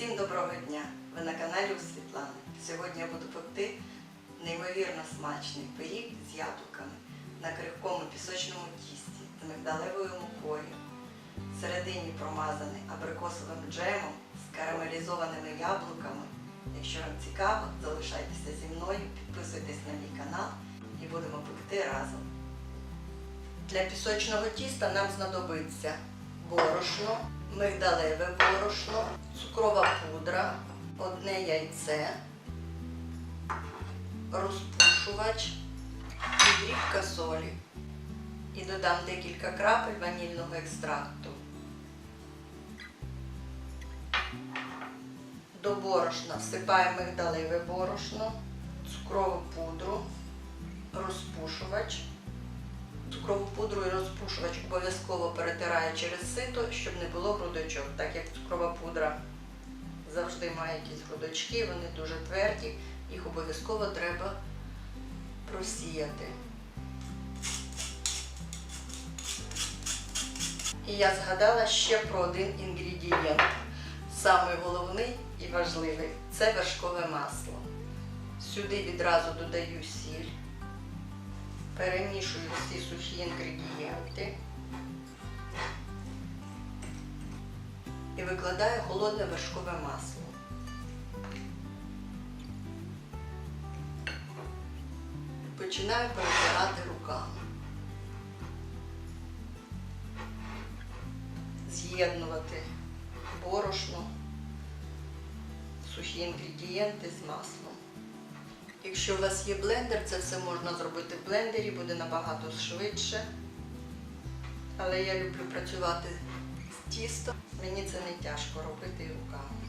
Всім доброго дня! Ви на каналі у Світлани. Сьогодні я буду пекти неймовірно смачний пиріг з яблуками на крихкому пісочному тісті з мигдалевою мукою. Всередині промазаний абрикосовим джемом з карамелізованими яблуками. Якщо вам цікаво, залишайтеся зі мною, підписуйтесь на мій канал і будемо пекти разом. Для пісочного тіста нам знадобиться борошно, мигдалеве борошно, цукрова пудра, одне яйце, розпушувач дрібка солі. І додам декілька крапель ванільного екстракту. До борошна всипаємо мигдалеве борошно, цукрову пудру, розпушувач. Цукрову пудру і розпушувач обов'язково перетираю через сито, щоб не було грудочок, так як цукрова пудра завжди має якісь грудочки, вони дуже тверді, їх обов'язково треба просіяти. І я згадала ще про один інгредієнт. Самий головний і важливий це вершкове масло. Сюди відразу додаю сіль перемішую всі сухі інгредієнти і викладаю холодне вершкове масло. Починаю перебирати руками. З'єднувати борошно, сухі інгредієнти з маслом. Якщо у вас є блендер, це все можна зробити в блендері, буде набагато швидше. Але я люблю працювати з тістом. Мені це не тяжко робити руками.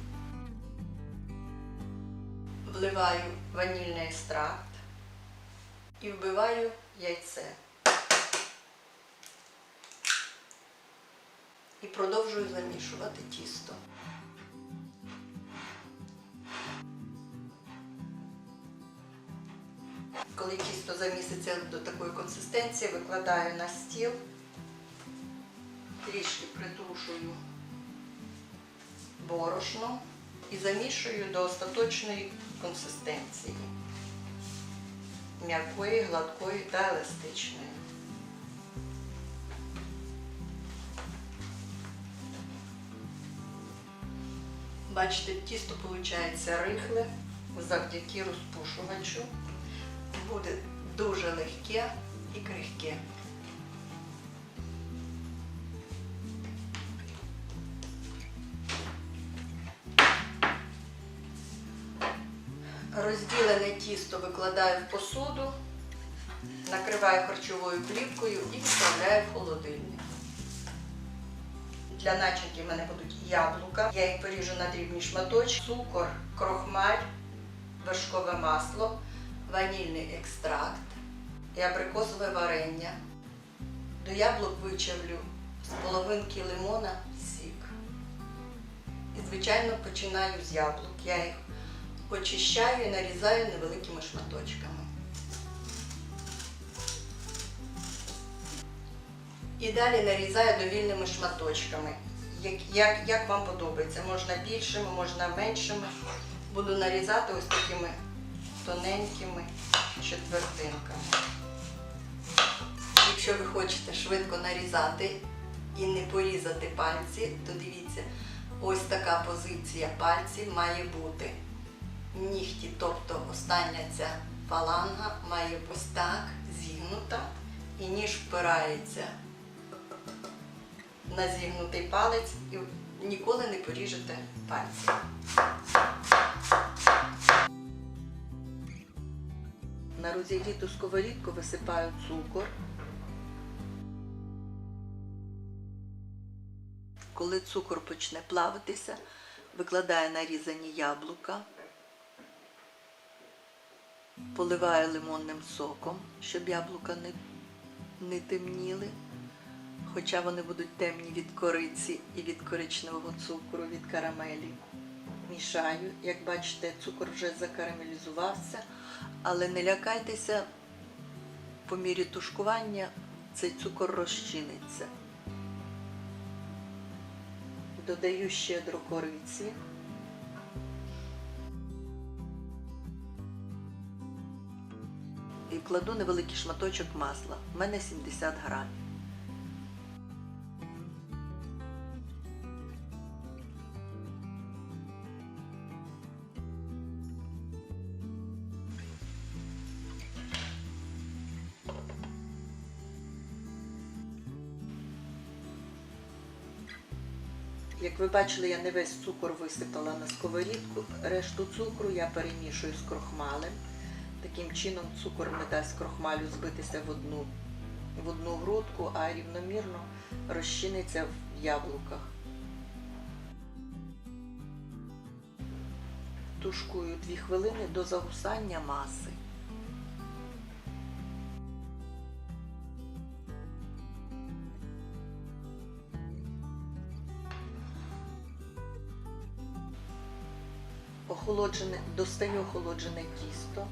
Вливаю ванільний екстракт і вбиваю яйце. І продовжую замішувати тісто. Коли тісто заміситься до такої консистенції, викладаю на стіл, трішки притрушую борошно і замішую до остаточної консистенції. М'якої, гладкої та еластичної. Бачите, тісто виходить рихле завдяки розпушувачу буде дуже легке і крихке. Розділене тісто викладаю в посуду, накриваю харчовою плівкою і відправляю в холодильник. Для начинки в мене будуть яблука. Я їх поріжу на дрібні шматочки, цукор, крохмаль, вершкове масло ванільний екстракт і абрикосове варення. До яблук вичавлю з половинки лимона сік. І, звичайно, починаю з яблук. Я їх очищаю і нарізаю невеликими шматочками. І далі нарізаю довільними шматочками. Як, як, як вам подобається, можна більшими, можна меншими. Буду нарізати ось такими тоненькими четвертинками. Якщо ви хочете швидко нарізати і не порізати пальці, то дивіться, ось така позиція пальців має бути. Нігті, тобто остання ця фаланга має ось так зігнута і ніж впирається на зігнутий палець і ніколи не поріжете пальці. На розігріту сковорідку висипаю цукор. Коли цукор почне плавитися, викладаю нарізані яблука, поливаю лимонним соком, щоб яблука не, не темніли, хоча вони будуть темні від кориці і від коричневого цукру, від карамелі мішаю. Як бачите, цукор вже закарамелізувався, але не лякайтеся, по мірі тушкування цей цукор розчиниться. Додаю щедро кориці. І кладу невеликий шматочок масла. У мене 70 грамів. Як ви бачили, я не весь цукор висипала на сковорідку. Решту цукру я перемішую з крохмалем. Таким чином цукор не дасть крохмалю збитися в одну, в одну грудку, а рівномірно розчиниться в яблуках. Тушкую 2 хвилини до загусання маси. Охолоджене, достаю охолоджене тісто.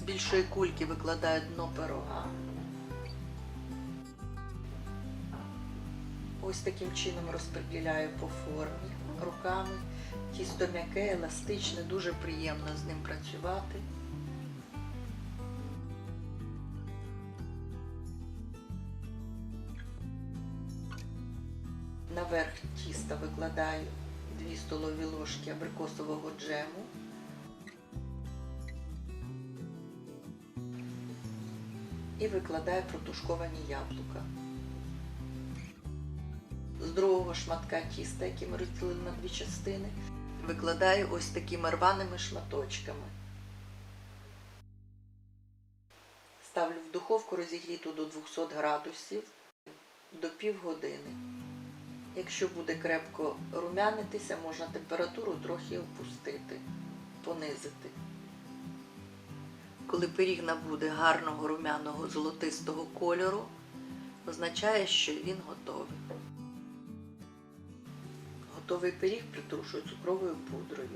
З більшої кульки викладаю дно пирога. Ось таким чином розподіляю по формі руками. Тісто м'яке, еластичне, дуже приємно з ним працювати. Наверх тіста викладаю 2 столові ложки абрикосового джему. І викладаю протушковані яблука. З другого шматка тіста, який ми розділили на дві частини, викладаю ось такими рваними шматочками. Ставлю в духовку розігріту до 200 градусів до півгодини. Якщо буде крепко румянитися, можна температуру трохи опустити, понизити. Коли пиріг набуде гарного румяного золотистого кольору, означає, що він готовий. Готовий пиріг притрушую цукровою пудрою.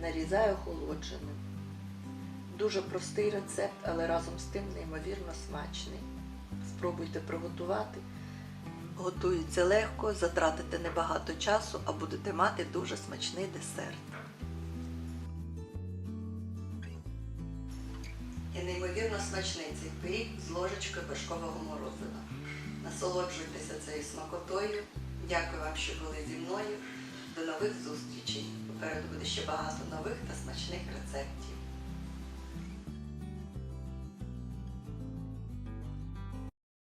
Нарізаю охолодженим. Дуже простий рецепт, але разом з тим неймовірно смачний. Спробуйте приготувати. Готується легко, затратите небагато часу, а будете мати дуже смачний десерт. І неймовірно смачний цей пиріг з ложечкою вершкового морозива. Насолоджуйтеся цією смакотою. Дякую вам, що були зі мною. До нових зустрічей. Попереду буде ще багато нових та смачних рецептів.